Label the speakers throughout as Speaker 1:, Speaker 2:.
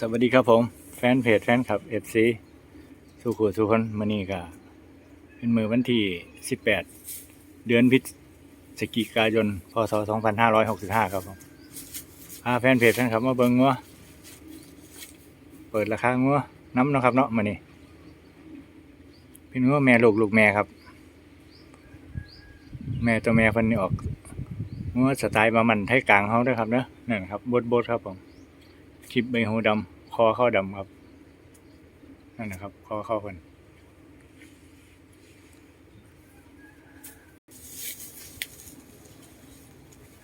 Speaker 1: สวัสดีครับผม แฟนเพจแฟนคลับเอฟซีสุขุสุคนมานี่ก็เป็นมือวันที่ 18 เดือนพฤศจิกายน พศ 2565 ครับผมพาแฟนเพจแฟนคลับมาเบิ่งงัวเปิดราคางัวน้ำนะครับเนาะมานี่เป็นงัวแม่ลูกลูกแม่ครับ แม่ตัวแม่เพันนี่ออกงัวสไตล์บามันไทยกลางเขาด้วยครับเนาะนั่นครับบดบดครับผม คลิปใบหูดำคอเข้าดำครับนั่นนะครับคอเข้าคน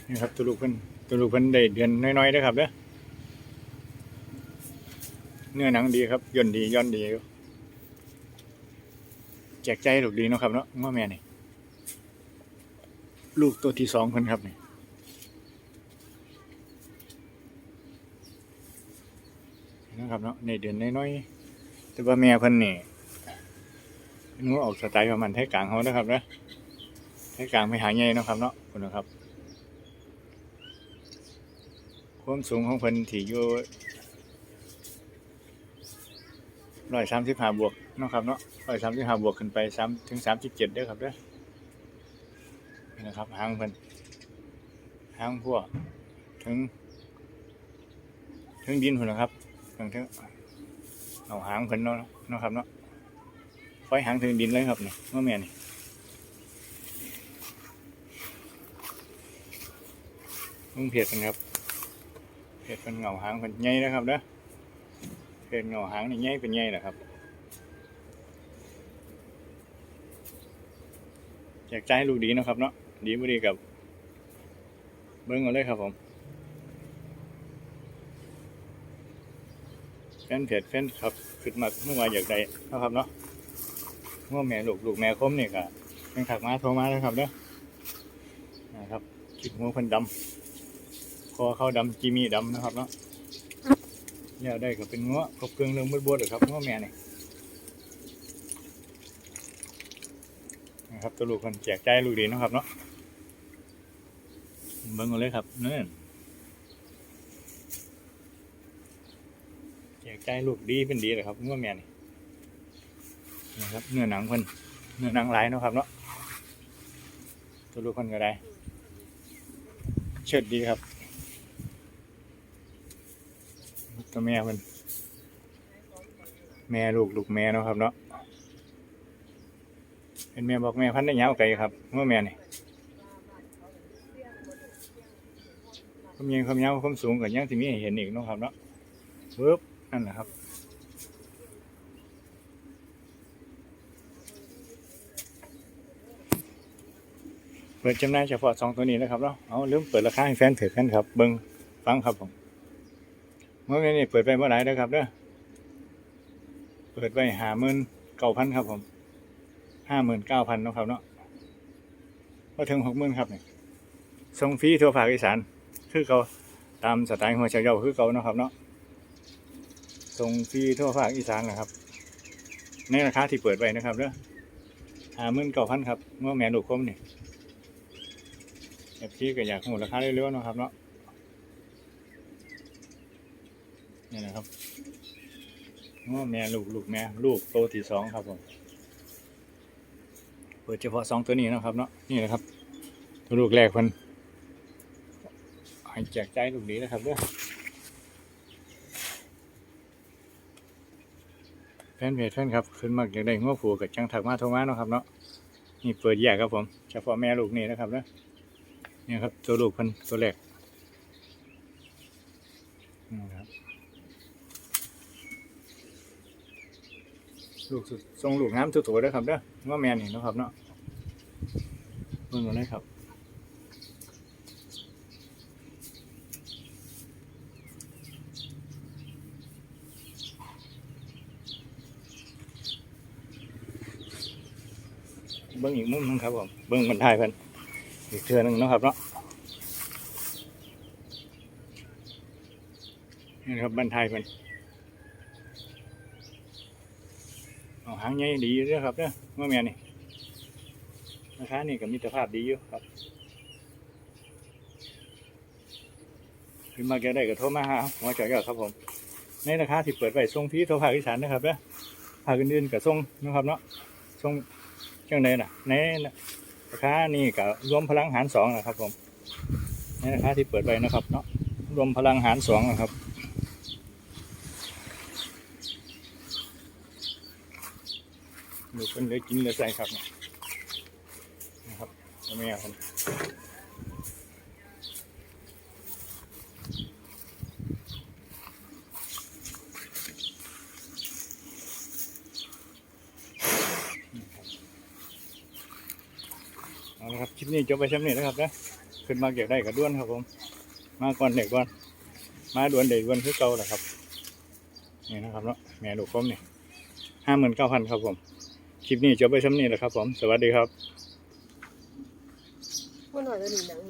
Speaker 1: นี่ครับตัวลูกเพิ่นตัวลูกเพิ่นได้เดือนน้อยๆนะครับเด้อเนื้อหนังดีครับย่นดีย่อนดีแจกใจลูกดีเนาะครับเนาะว่าแม่นี่ลูกตัวที่สองเพิ่นครับนี่ นะครับเนาะในเดือนน้อยๆแต่ว่าแม่เพิ่นนี่นูออกสไตล์ประมาณไทยกลางเขานะครับนะไทยกลางไม่หาใหญ่นะครับเนาะคุณนะครับความสูงของเพิ่นที่อยู่ร้อยสามสิบห้าบวกนะครับเนาะร้อยสามสิบห้าบวกขึ้นไปสามถึงสามสิบเจ็ดเด้อครับเด้อนี่นะครับหางเพิ่นหางพวกถึง ถึงดินพุ่นนะครับ ถึงถึงเอาหางเพิ่นเนาะเนาะครับเนาะไฟหางถึงดินเลยครับนี่ว่าแม่นี่มึงเพียดกันครับเพียดเป็นเงาหางเป็นใหญ่นะครับเด้อเพียดเงาหางนี่ใหญ่เป็นใหญ่นะครับอยากใจให้ลูกดีนะครับเนาะดีบ่ดีกับเบิ้งเอาเลยครับผม แฟ นเพจแฟนครับขึ้นมาเมื่อวานอยากได้นะครับเนาะเมื่อแม่ลูกลูกแม่คมนี่ก็เป็นขักมาโทรมาแล้วครับเด้อนะครับคิดหัวเพิ่นดำคอเข้าดำจีมีดำนะครับเนาะแล้วได้ก็เป็นงัวครบเครื่องเรื่องบดๆเลยครับงัวแม่นี่นะครับตัวลูกคนแจกใจลูกดีนะครับเนาะเบิ่งเอาเลยครับเนื่น แจก ใจลูกดีเป็นดีเลยครับงัวแม่นี่นะครับเนื้อหนังเพิ่นเนื้อหนังหลายเนาะครับเนาะตัวลูกเพิ่นก็ได้เชิดดีครับตัวแม่เพิ่นแม่ลูกลูกแม่เนาะครับเนาะเป็นแม่บอกแม่พันได้ยาวไกลครับงัวแม่นี่ความยงความยาวความสูงกับยังที่มีเห็นอีกเนาะครับเนาะปึ๊บ นั่นแหละครับ เปิดจำหน่ายเฉพาะสองตัวนี้นะครับเนาะเอาลืมเปิดราคาให้แฟนเถิดกันครับ เบิ้งฟังครับผมเมื่อกี้นี่เปิดไปเมื่อไหร่นะครับเด้อเปิดไปห้าหมื่นเก้าพันครับผมห้าหมื่นเก้าพันนะครับเนาะพอถึงหกหมื่นครับเนี่ยส่งฟรีทั่วภาคอีสานคือเขาตามสไตล์หัวเฉาเยาคือเขานะครับเนาะ ส่งฟรีทั่วภาคอีสานนะครับ ในราคาที่เปิดไว้นะครับเด้อหาหมื่นเก้าพันครับเมื่อแม่ลูกคมนี่ยเอฟซีก็อยากหูราคาเร็วๆเนาะครับเนาะนี่นะครับเมื่อแม่ลูกลูกแม่ลูกโตที่สองครับผมเปิดเฉพาะสองตัวนี้นะครับเนาะนี่นะครับตัวลูกแรกคนให้แจกใจลูกดีนะครับเด้อ ฟนเพจแฟนครับขึ้นมากอยากได้ง้อผูกับจังถักมาโทรมาเนาะครับเนาะนี่เปิดแยกครับผมเฉพาะแม่ลูกนี่นะครับเนาะนี่ครับตัวลูกพันตัวแรกนี่ครับลูกสุดทรงลูกน้ำตัวๆด้วยครับเด้อง้อแม่นี่นะครับเนาะเบิ่งกันเลยครับ เบิ่งอีกมุมหนึงครับผมเบิ่งบรรทายเพิ่นอีกเทือนึงนะครับเนาะนี่นะครับบรรทายเพิ่นเอาหางใหญ่ดีอยู่เด้อครับเด้อเมื่อแม่นี่ราคานี่ก็มีสภาพดีอยู่ครับขึ้นมาแกได้ก็โทรมาหาหัวใจอยอดครับผมในราคาที่เปิดไว้ทรงพี่ทั่วภาคอีสานนะครับเด้อภาคอื่นๆกับทรงนะครับเนาะทรง จังใดน่ะ ในราคานี่กับรวมพลังหารสองนะครับผมในราคาที่เปิดไปนะครับเนาะรวมพลังหารสองนะครับดูเป็นเลยกินเลยใส่ครับนะครับตัวแม่ครับ นะครับ คลิปนี้จบไปช่ำนี้นะครับนะขึ้นมาเก็บได้กับด้วนครับผม มาก่อนเด็กก่อน มาด่วนเด็กด่วนคือเก่าแหละครับ นี่นะครับเนาะแม่ดูกคมนี่ห้าหมื่นเก้าพันครับผม คลิปนี้จบไปช่ำนี้แหละครับผม สวัสดีครับ
Speaker 2: มันหน่อยจะหนีหนังหนาหนีแบบ